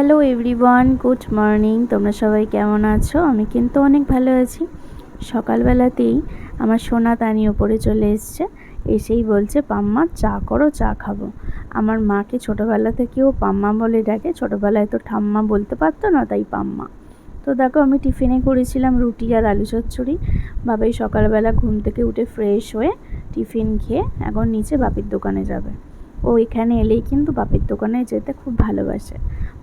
Hello everyone, good morning. তোমরা সবাই কেমন আছো? আমি কিন্তু অনেক ভালো আছি। সকালবেলাতেই আমার সোনা তানি ওপরে চলে এসছে। এসেই বলছে, পাম্মা, চা করো, চা খাব। আমার মাকে ছোটোবেলা থেকেও পাম্মা বলে ডাকে। ছোটোবেলায় তো ঠাম্মা বলতে পারতো না, তাই পাম্মা। তো দেখো, আমি টিফিনে করেছিলাম রুটি আর আলু চচ্চড়ি। বাবাই সকালবেলা ঘুম থেকে উঠে ফ্রেশ হয়ে টিফিন খেয়ে এখন নিচে বাপির দোকানে যাবে। ও এখানে এলেই কিন্তু বাপির দোকানে যেতে খুব ভালোবাসে।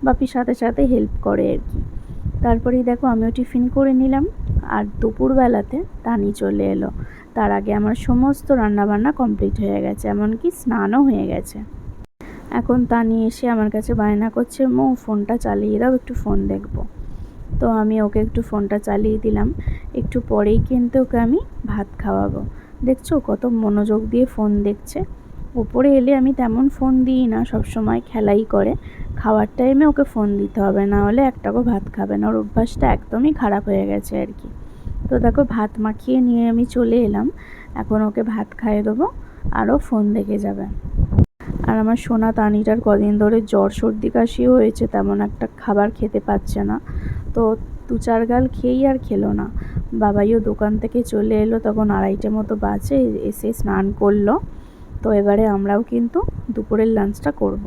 বাপির সাথে সাথে হেল্প করে আর কি। তারপরেই দেখো আমিও টিফিন করে নিলাম। আর দুপুরবেলাতে তানি চলে এলো। তার আগে আমার সমস্ত রান্নাবান্না কমপ্লিট হয়ে গেছে, এমনকি স্নানও হয়ে গেছে। এখন তানি এসে আমার কাছে বায়না করছে, মো, ফোনটা চালিয়ে দাও, একটু ফোন দেখব। তো আমি ওকে একটু ফোনটা চালিয়ে দিলাম। একটু পরেই কিন্তু ওকে আমি ভাত খাওয়াবো। দেখছ কত মনোযোগ দিয়ে ফোন দেখছে। ওপরে এলে আমি তেমন ফোন দিই না, সব সময় খেলাই করে। খাওয়ার টাইমে ওকে ফোন দিতে হবে, না হলে একটাকও ভাত খাবে না। ওর অভ্যাসটা একদমই খারাপ হয়ে গেছে আর কি। তো দেখো, ভাত মাখিয়ে নিয়ে আমি চলে এলাম। এখন ওকে ভাত খাইয়ে দেবো, আরও ফোন দেখে যাবে। আর আমার সোনা তানিটার কদিন ধরে জ্বর সর্দি কাশিও হয়েছে, তেমন একটা খাবার খেতে পাচ্ছে না। তো দু চার গাল খেয়েই আর খেলো না। বাবাইও দোকান থেকে চলে এলো, তখন আড়াইটে মতো বাজে, এসে স্নান করল। তো এবারে আমরাও কিন্তু দুপুরের লাঞ্চটা করব।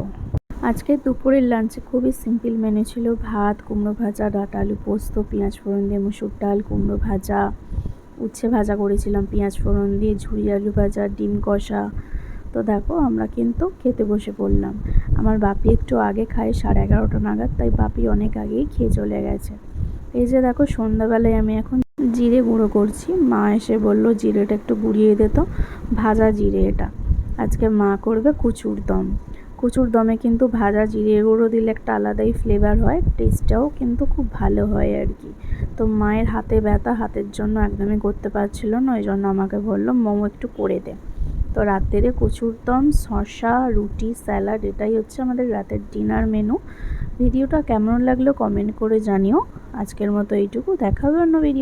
আজকে দুপুরের লাঞ্চে খুবই সিম্পল মেনু ছিল, ভাত, কুমড়ো ভাজা, ডাটা আলু পোস্ত, পেঁয়াজ ফোড়ন দিয়ে মুসুর ডাল, কুমড়ো ভাজা। উচ্ছে ভাজা করেছিলাম, পেঁয়াজ ফোড়ন দিয়ে ঝুড়ি আলু ভাজা, ডিম কষা। তো দেখো, আমরা কিন্তু খেতে বসে পড়লাম। আমার বাপি একটু আগে খায় সাড়ে এগারোটা নাগাদ, তাই বাপি অনেক আগেই খেয়ে চলে গেছে। এই যে দেখো, সন্ধ্যাবেলায় আমি এখন জিরে গুঁড়ো করছি। মা এসে বলল, জিরেটা একটু গুঁড়িয়ে দিত ভাজা জিরে এটা। আজকে মা করবে কুচুর দম। কুচুর দমে কিন্তু ভাজা জিরে গুঁড়ো দিলে একটা আলাদাই ফ্লেভার হয় টেস্টটাও কিন্তু খুব ভালো হয় আর কি। তো মায়ের হাতে ব্যথা হাতের জন্য একদমই করতে পারছিল না, ওই জন্য আমাকে বলল, মোমো একটু করে দে। তো রাত্রে কচুর দম শশা রুটি, স্যালাড, এটাই হচ্ছে আমাদের রাতের ডিনার মেনু ভিডিওটা কেমন লাগল কমেন্ট করে জানিও। আজকের মতো এইটুকু, দেখা অন্য ভিডিও